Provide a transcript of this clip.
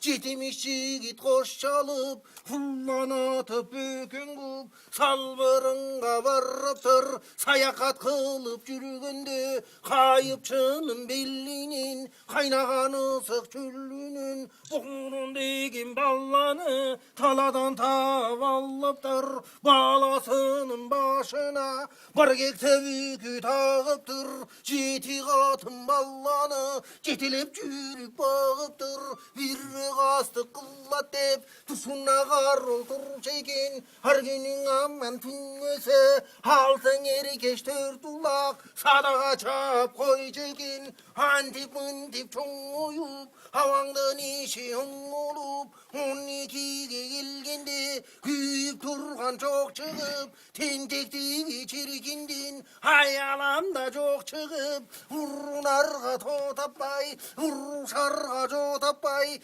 Cidmiş yiğit koş çalıp Hullan atıp bükün kup Salvırınga varıptır. Sayakat kılıp yürügünde Kayıpçının bellinin Kaynağanı sık çüllünün Oğlun degin ballanı Taladan tavallıptır. Balasının başına Bargek tevükü tağıptır Citi katın ballanı Citilip çürük bağıptır. Virre tıkıldatıp Tuşuna karıldır çekin. Her günün aman tünnesi Altın eri geçtir tulak Sadaka çap koy çekin. Antip mıntip çoğuyup Havandan işi olup On ikiye gelgende Kuyup turgan çok çıkıp Tentektiği çirkindin Hayalamda çok çıkıp Vurun arka totapay Vurun şarga totapay